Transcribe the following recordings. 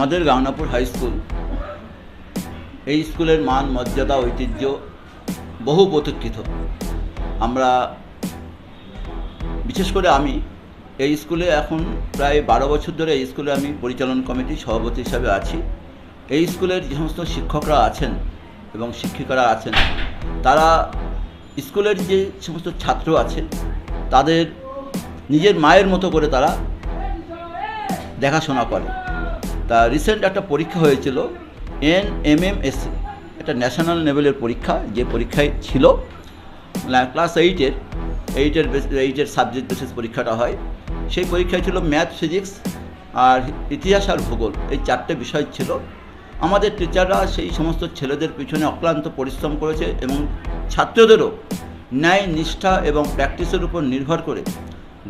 আমাদের Gangnapur high school, এই স্কুলের মান, মর্যাদা, ঐতিহ্য বহু প্রতীক্ষিত। আমরা, বিশেষ করে আমি, এই স্কুলে এখন প্রায় বারো বছর ধরে এই স্কুলে আমি পরিচালন কমিটির সভাপতি হিসাবে আছি। এই স্কুলের যে সমস্ত শিক্ষকরা আছেন এবং শিক্ষিকারা আছেন, তারা স্কুলের যে সমস্ত ছাত্র আছে, তাদের নিজের মায়ের মতো করে তারা দেখাশোনা করে। তা রিসেন্ট একটা পরীক্ষা হয়েছিল এন এম এম এস একটা ন্যাশনাল লেভেলের পরীক্ষা, যে পরীক্ষায় ছিল। ক্লাস এইটের এইটের এইটের সাবজেক্ট বেসিস পরীক্ষাটা হয়। সেই পরীক্ষায় ছিল ম্যাথ ফিজিক্স আর ইতিহাস আর ভূগোল, এই চারটে বিষয় ছিল। আমাদের টিচাররা সেই সমস্ত ছেলেদের পিছনে অক্লান্ত পরিশ্রম করেছে এবং ছাত্রদেরও ন্যায়, নিষ্ঠা এবং প্র্যাকটিসের উপর নির্ভর করে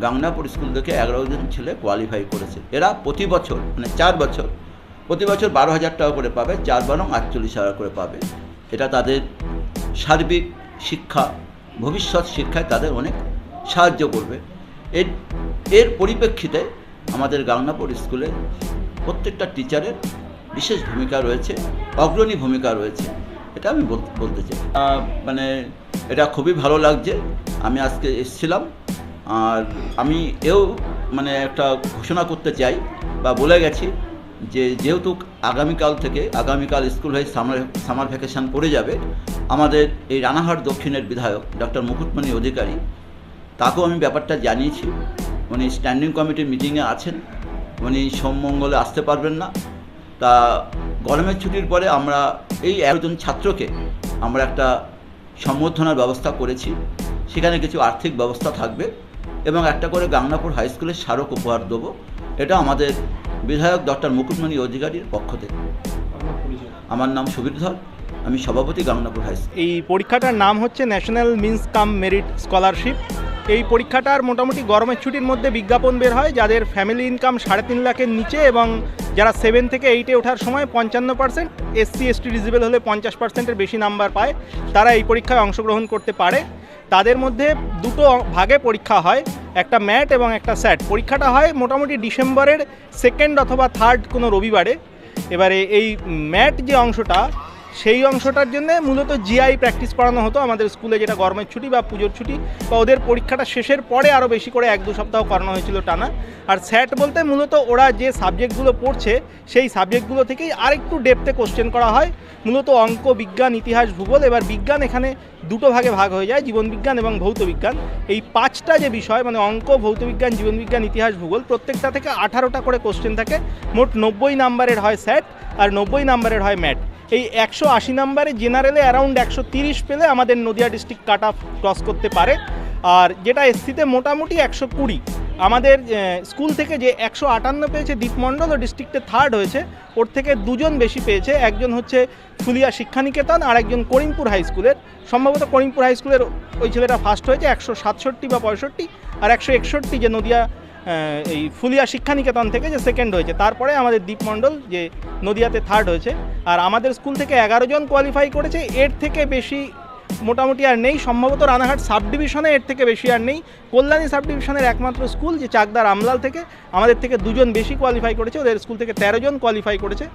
গাংনাপুর স্কুল থেকে এগারো জন ছেলে কোয়ালিফাই করেছে। এরা প্রতি বছর মানে চার বছর, প্রতি বছর বারো হাজার টাকা করে পাবে, চার বারং আটচল্লিশ হাজার করে পাবে। এটা তাদের সার্বিক শিক্ষা, ভবিষ্যৎ শিক্ষায় তাদের অনেক সাহায্য করবে। এর এর পরিপ্রেক্ষিতে আমাদের গাংনাপুর স্কুলে প্রত্যেকটা টিচারের বিশেষ ভূমিকা রয়েছে, অগ্রণী ভূমিকা রয়েছে, এটা আমি বলতে চাই। মানে এটা খুবই ভালো লাগছে। আমি আজকে এসেছিলাম আর আমি এও মানে একটা ঘোষণা করতে চাই বা বলে গেছি যে যেহেতু আগামীকাল থেকে আগামীকাল স্কুল হয়ে সামার সামার ভ্যাকেশান পড়ে যাবে, আমাদের এই রানাহাট দক্ষিণের বিধায়ক ডক্টর মুকুটমণি অধিকারী, তাকেও আমি ব্যাপারটা জানিয়েছি। উনি স্ট্যান্ডিং কমিটির মিটিংয়ে আছেন, উনি সোমমঙ্গলে আসতে পারবেন না। তা গরমের ছুটির পরে আমরা এই একজন ছাত্রকে আমরা একটা সম্বর্ধনার ব্যবস্থা করেছি। সেখানে কিছু আর্থিক ব্যবস্থা থাকবে। এবং একটা করে গাংনাপুর হাই স্কুলের স্মারক উপহার দেবো। এটা আমাদের বিধায়ক ডক্টর মুকুটমণি অধিকারীর পক্ষ থেকে। আমার নাম সুবীর ধর আমি সভাপতি গাংনাপুর হাই স্কুল এই পরীক্ষাটার নাম হচ্ছে national means cum merit scholarship এই পরীক্ষাটার মোটামুটি গরমের ছুটির মধ্যে বিজ্ঞাপন বের হয় যাদের ফ্যামিলি ইনকাম সাড়ে তিন লাখের নিচে এবং যারা সেভেন থেকে এইটে ওঠার সময় পঞ্চান্ন পার্সেন্ট এসসি এসটি ডিজিবল হলে পঞ্চাশ পার্সেন্টের বেশি নাম্বার পায়। তারা এই পরীক্ষায় অংশগ্রহণ করতে পারে। তাদের মধ্যে দুটো ভাগে পরীক্ষা হয়, একটা ম্যাট এবং একটা স্যাট। পরীক্ষাটা হয় মোটামুটি ডিসেম্বরের সেকেন্ড অথবা থার্ড কোনো রবিবারে। এবারে এই ম্যাট যে অংশটা সেই অংশটার জন্য মূলত জিআই প্র্যাকটিস করানো হতো। আমাদের স্কুলে যেটা গরমের ছুটি বা পুজোর ছুটি, বা ওদের পরীক্ষাটা শেষের পরে আরও বেশি করে এক দু সপ্তাহ করানো হয়েছিল টানা। আর স্যাট বলতে মূলত ওরা যে সাবজেক্টগুলো পড়ছে, সেই সাবজেক্টগুলো থেকেই আরেকটু ডেপতে কোশ্চেন করা হয়। মূলত অঙ্ক, বিজ্ঞান, ইতিহাস, ভূগোল, এবার বিজ্ঞান এখানে দুটো ভাগে ভাগ হয়ে যায় জীবনবিজ্ঞান এবং ভৌতবিজ্ঞান এই পাঁচটা যে বিষয় মানে অঙ্ক ভৌতবিজ্ঞান জীবনবিজ্ঞান ইতিহাস, ভূগোল, প্রত্যেকটা থেকে আঠারোটা করে কোশ্চেন থাকে। মোট নব্বই নাম্বারের হয় স্যাট, আর নব্বই নাম্বারের হয় ম্যাট। এই একশো আশি নাম্বারে জেনারেলে অ্যারাউন্ড একশো তিরিশ পেলে আমাদের Nadia district cut off cross করতে পারে। আর যেটা এসসিতে মোটামুটি একশো কুড়ি। আমাদের স্কুল থেকে যে একশো আটান্ন পেয়েছে দ্বীপমণ্ডল ও ডিস্ট্রিক্টে থার্ড হয়েছে, ওর থেকে দুজন বেশি পেয়েছে। একজন হচ্ছে ফুলিয়া শিক্ষানিকেতন, আর একজন করিমপুর হাই স্কুলের। সম্ভবত করিমপুর হাই স্কুলের ওই ছেলেটা ফার্স্ট হয়েছে, একশো সাতষট্টি বা পঁয়ষট্টি, আর একশো একষট্টি যে নদিয়া এই ফুলিয়া শিক্ষানিকেতন থেকে যে সেকেন্ড হয়েছে, তারপরে আমাদের দ্বীপমণ্ডল যে নদিয়াতে থার্ড হয়েছে, আর আমাদের স্কুল থেকে এগারো জন কোয়ালিফাই করেছে, এর থেকে বেশি মোটামুটি আর নেই, সম্ভবত রানাঘাট সাব ডিভিশনে এর থেকে বেশি আর নেই, কল্যাণী সাব ডিভিশনের একমাত্র স্কুল যে চাকদার আমলাল থেকে, আমাদের থেকে দুজন বেশি কোয়ালিফাই করেছে, ওদের স্কুল থেকে তেরো জন কোয়ালিফাই করেছে।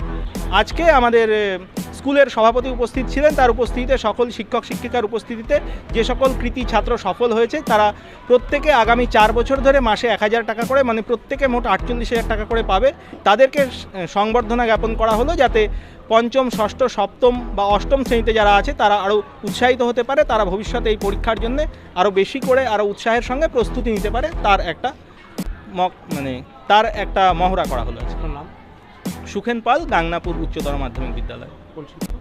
আজকে আমাদের স্কুলের সভাপতি উপস্থিত ছিলেন। তার উপস্থিতিতে সকল শিক্ষক শিক্ষিকার উপস্থিতিতে যে সকল কৃতি ছাত্র সফল হয়েছে তারা প্রত্যেকে আগামী চার বছর ধরে মাসে এক হাজার টাকা করে মানে প্রত্যেকে মোট আটচল্লিশ হাজার টাকা করে পাবে। তাদেরকে সংবর্ধনা জ্ঞাপন করা হলো যাতে পঞ্চম ষষ্ঠ সপ্তম বা অষ্টম শ্রেণীতে যারা আছে তারা আরও উৎসাহিত হতে পারে তারা ভবিষ্যতে এই পরীক্ষার জন্য আরও বেশি করে আরও উৎসাহের সঙ্গে প্রস্তুতি নিতে পারে। তার একটা মানে তার একটা মহড়া করা হলো আজকে। সুখেন পাল গাংনাপুর উচ্চতর মাধ্যমিক বিদ্যালয়। কলসি